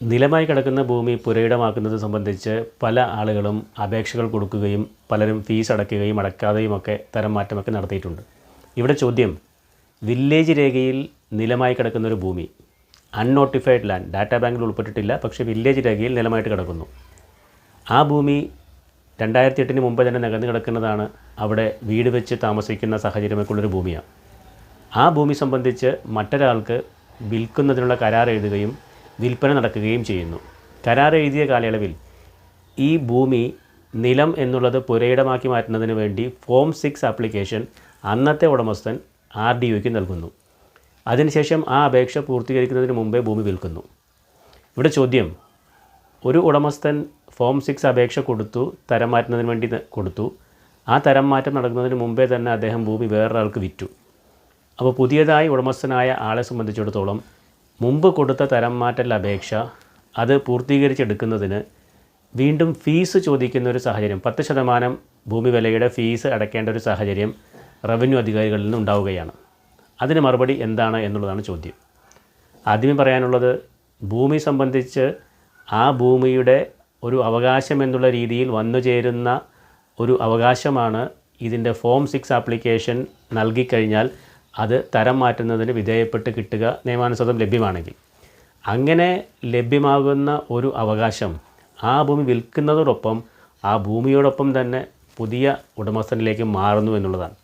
നിലമായി കിടക്കുന്ന ഭൂമി പുരയിടമാക്കുന്നത് സംബന്ധിച്ച് പല ആളുകളും അപേക്ഷകൾ കൊടുക്കുകയും പലരും ഫീസ് അടയ്ക്കുകയും അടയ്ക്കാതെയും ഒക്കെ തരം മാറ്റമൊക്കെ നടത്തിയിട്ടുണ്ട്. ഇവിടെ ചോദ്യം വില്ലേജ് രേഖയിൽ നിലമായി കിടക്കുന്ന ഒരു ഭൂമി അൺനോട്ടിഫൈഡ് ലാൻഡ് ഡാറ്റാ ബാങ്കിൽ ഉൾപ്പെട്ടിട്ടില്ല പക്ഷേ വില്ലേജ് രേഖയിൽ നിലമായിട്ട് കിടക്കുന്നു. ആ ഭൂമി രണ്ടായിരത്തി എട്ടിന് മുമ്പ് തന്നെ നികന്ന് കിടക്കുന്നതാണ് അവിടെ വീട് വെച്ച് താമസിക്കുന്ന സാഹചര്യമൊക്കെ ഉള്ളൊരു ഭൂമിയാണ്. ആ ഭൂമി സംബന്ധിച്ച് മറ്റൊരാൾക്ക് വിൽക്കുന്നതിനുള്ള കരാർ എഴുതുകയും വിൽപ്പന നടക്കുകയും ചെയ്യുന്നു. കരാർ എഴുതിയ കാലയളവിൽ ഈ ഭൂമി നിലം എന്നുള്ളത് പുരയിടമാക്കി മാറ്റുന്നതിന് വേണ്ടി ഫോം സിക്സ് ആപ്ലിക്കേഷൻ അന്നത്തെ ഉടമസ്ഥൻ ആർ ഡി ഒക്ക് നൽകുന്നു. അതിനുശേഷം ആ അപേക്ഷ പൂർത്തീകരിക്കുന്നതിന് മുമ്പേ ഭൂമി വിൽക്കുന്നു. ഇവിടെ ചോദ്യം ഒരു ഉടമസ്ഥൻ ഫോം സിക്സ് അപേക്ഷ കൊടുത്തു തരം മാറ്റുന്നതിന് വേണ്ടി കൊടുത്തു. ആ തരം മാറ്റം നടക്കുന്നതിന് മുമ്പേ തന്നെ അദ്ദേഹം ഭൂമി വേറൊരാൾക്ക് വിറ്റു. അപ്പോൾ പുതിയതായി ഉടമസ്ഥനായ ആളെ സംബന്ധിച്ചിടത്തോളം മുമ്പ് കൊടുത്ത തരം മാറ്റൽ അപേക്ഷ. അത് പൂർത്തീകരിച്ചെടുക്കുന്നതിന് വീണ്ടും ഫീസ് ചോദിക്കുന്ന ഒരു സാഹചര്യം. പത്ത് ശതമാനം ഭൂമി വിലയുടെ ഫീസ് അടയ്ക്കേണ്ട ഒരു സാഹചര്യം റവന്യൂ അധികാരികളിൽ നിന്ന് ഉണ്ടാവുകയാണ്. അതിന് മറുപടി എന്താണ് എന്നുള്ളതാണ് ചോദ്യം. ആദ്യമേ പറയാനുള്ളത് ഭൂമി സംബന്ധിച്ച് ആ ഭൂമിയുടെ ഒരു അവകാശം എന്നുള്ള രീതിയിൽ വന്നു ചേരുന്ന ഒരു അവകാശമാണ് ഇതിന്റെ ഫോം സിക്സ് ആപ്ലിക്കേഷൻ നൽകിക്കഴിഞ്ഞാൽ അത് തരം മാറ്റുന്നതിന് വിധേയപ്പെട്ട് കിട്ടുക നിയമാനുസൃതം ലഭ്യമാണെങ്കിൽ. അങ്ങനെ ലഭ്യമാകുന്ന ഒരു അവകാശം ആ ഭൂമി വിൽക്കുന്നതോടൊപ്പം ആ ഭൂമിയോടൊപ്പം തന്നെ പുതിയ ഉടമസ്ഥനിലേക്ക് മാറുന്നു എന്നുള്ളതാണ്.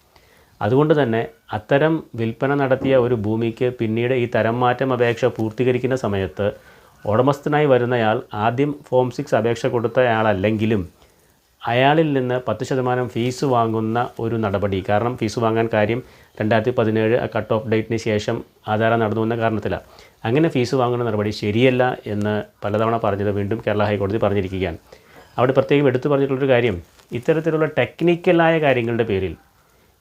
അതുകൊണ്ട് തന്നെ അത്തരം വിൽപ്പന നടത്തിയ ഒരു ഭൂമിക്ക് പിന്നീട് ഈ തരം മാറ്റം അപേക്ഷ പൂർത്തീകരിക്കുന്ന സമയത്ത് ഉടമസ്ഥനായി വരുന്നയാൾ ആദ്യം ഫോം സിക്സ് അപേക്ഷ കൊടുത്തയാളല്ലെങ്കിലും അയാളിൽ നിന്ന് പത്ത് ശതമാനം ഫീസ് വാങ്ങുന്ന ഒരു നടപടി. കാരണം ഫീസ് വാങ്ങാൻ കാര്യം രണ്ടായിരത്തി പതിനേഴ് ആ കട്ട് ഓഫ് ഡേറ്റിന് ശേഷം ആധാരം നടന്നു വന്ന കാരണത്തിലാണ് അങ്ങനെ ഫീസ് വാങ്ങുന്ന നടപടി ശരിയല്ല എന്ന് പലതവണ പറഞ്ഞത് വീണ്ടും കേരള ഹൈക്കോടതി പറഞ്ഞിരിക്കുകയാണ്. അവിടെ പ്രത്യേകം എടുത്തു പറഞ്ഞിട്ടുള്ളൊരു കാര്യം ഇത്തരത്തിലുള്ള ടെക്നിക്കലായ കാര്യങ്ങളുടെ പേരിൽ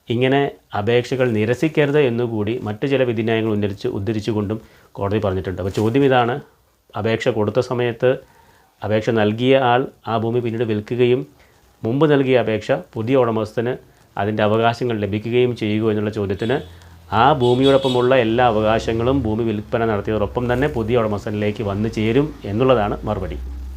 ഇങ്ങനെ അപേക്ഷകൾ നിരസിക്കരുത് എന്നുകൂടി മറ്റു ചില വിധിന്യായങ്ങൾ ഉന്നരിച്ച് ഉദ്ധരിച്ചുകൊണ്ടും കോടതി പറഞ്ഞിട്ടുണ്ട്. അപ്പോൾ ചോദ്യം ഇതാണ് അപേക്ഷ കൊടുത്ത സമയത്ത് അപേക്ഷ നൽകിയ ആൾ ആ ഭൂമി പിന്നീട് വിൽക്കുകയും മുമ്പ് നൽകിയ അപേക്ഷ പുതിയ ഉടമസ്ഥന് അതിന്റെ അവകാശങ്ങൾ ലഭിക്കുകയും ചെയ്യുക എന്നുള്ള ചോദ്യത്തിന് ആ ഭൂമിയോടൊപ്പമുള്ള എല്ലാ അവകാശങ്ങളും ഭൂമി വിൽപ്പന നടത്തിയതോടൊപ്പം തന്നെ പുതിയ ഉടമസ്ഥനിലേക്ക് വന്നു ചേരും എന്നുള്ളതാണ് മറുപടി.